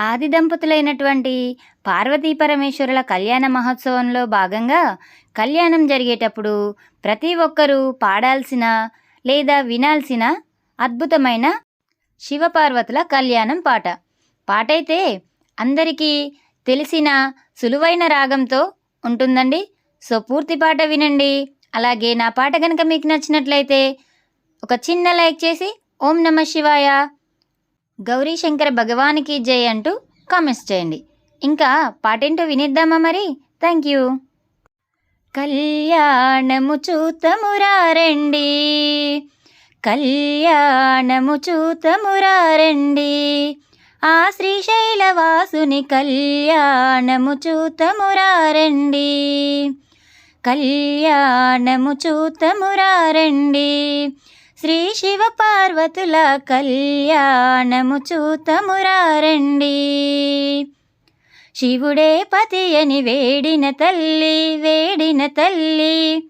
ఆది దంపతులైనటువంటి పార్వతీ పరమేశ్వరుల కళ్యాణ మహోత్సవంలో భాగంగా కళ్యాణం జరిగేటప్పుడు ప్రతి ఒక్కరూ పాడాల్సిన లేదా వినాల్సిన అద్భుతమైన శివపార్వతుల కళ్యాణం పాట. పాటైతే అందరికీ తెలిసిన సులువైన రాగంతో ఉంటుందండి. సో పూర్తి పాట వినండి. అలాగే నా పాట కనుక మీకు నచ్చినట్లయితే ఒక చిన్న లైక్ చేసి ఓం నమ శివాయ. గౌరీ శంకర భగవానికి జై అంటూ కామెంట్స్ చేయండి. ఇంకా పాటేంటో వినిద్దామా మరి? Thank you. కళ్యాణము చూతమురారండి కళ్యాణము చూతమురారండి ఆ శ్రీశైలవాసుని కళ్యాణము చూతమురారండి కళ్యాణము చూతమురారండి శ్రీ శివ పార్వతుల కళ్యాణము చూతమురారండి శివుడే పతి అని వేడిన తల్లి వేడిన తల్లి.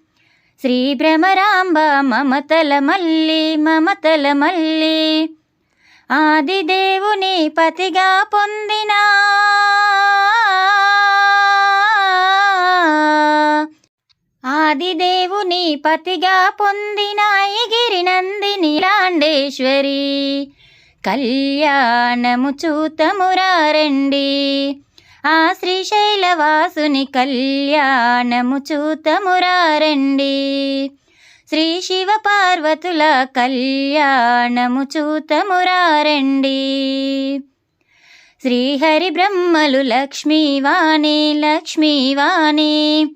శ్రీ భ్రమరాంబ మమతల మల్లి మమతల మల్లి. ఆదిదేవుని పతిగా పొందిన. ఆదిదేవుని పతిగా పొందిన నందిని లాండేశ్వరి కళ్యాణము చూతమురారండి. ఆ శ్రీశైలవాసుని కళ్యాణము చూతమురారండి. శ్రీ శివ పార్వతుల కళ్యాణము చూతమురారండి. శ్రీహరి బ్రహ్మలు లక్ష్మీవాణి లక్ష్మీవాణి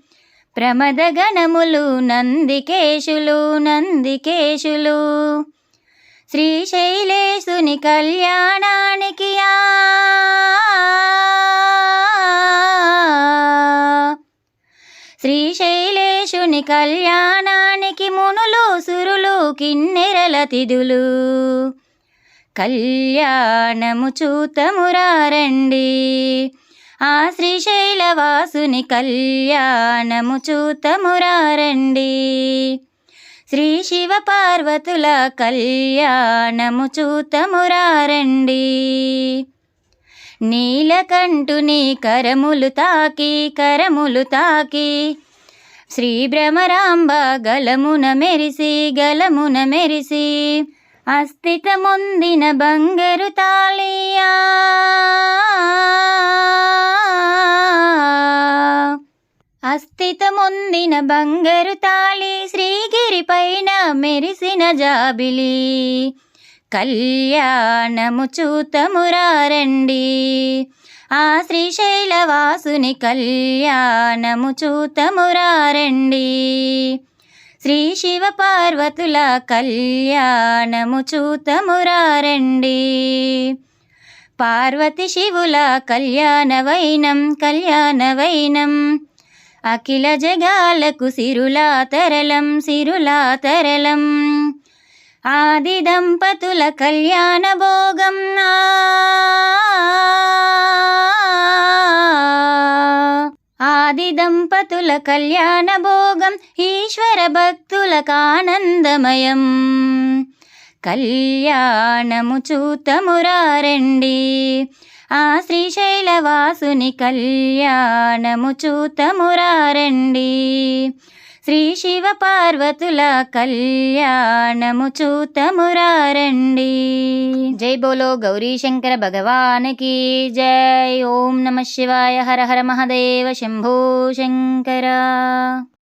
ప్రమద గణములు నందికేశులు నందికేశులు. శ్రీశైలేశుని కళ్యాణానికి ఆ శ్రీశైలేశుని కళ్యాణానికి మునులు సురులు కిన్నెరల తిదులు. కళ్యాణము చూతమురారండి. ఆ శ్రీశైలవాసుని కళ్యాణము చూతమురారండి. శ్రీ శివ పార్వతుల కళ్యాణము చూతమురారండి. నీలకంఠుని కరములు తాకి కరములు తాకి. శ్రీ భ్రమరాంబ గలమున మెరిసి గలమున మెరిసి అస్థితముందిన బంగరు తాళియా. అస్థితముందిన బంగారు తాళి శ్రీగిరి పైన మెరిసిన జాబిలి. కళ్యాణము చూతమురారండి. ఆ శ్రీశైలవాసుని కళ్యాణము చూతమురారండి. శ్రీ శివ పార్వతుల కళ్యాణము చూతమురారండి. పార్వతి శివుల కళ్యాణవైనం కళ్యాణవైనం అఖిల జగాలకు సిరులా తరలం సిరులా తరలం. ఆది దంపతుల కళ్యాణ భోగం ఆది దంపతుల కళ్యాణ భోగం ఈశ్వర భక్తులకు ఆనందమయం. కళ్యాణము చూతమురారండి. ఆ శ్రీశైలవాసుని కళ్యాణము చూతమురారండి. శ్రీ శివ పార్వతుల కళ్యాణము చూతమురారండి. జై బోలో గౌరీ శంకర భగవానికి జై. ఓం నమ శివాయ. హర హర మహదేవ శంభో శంకర.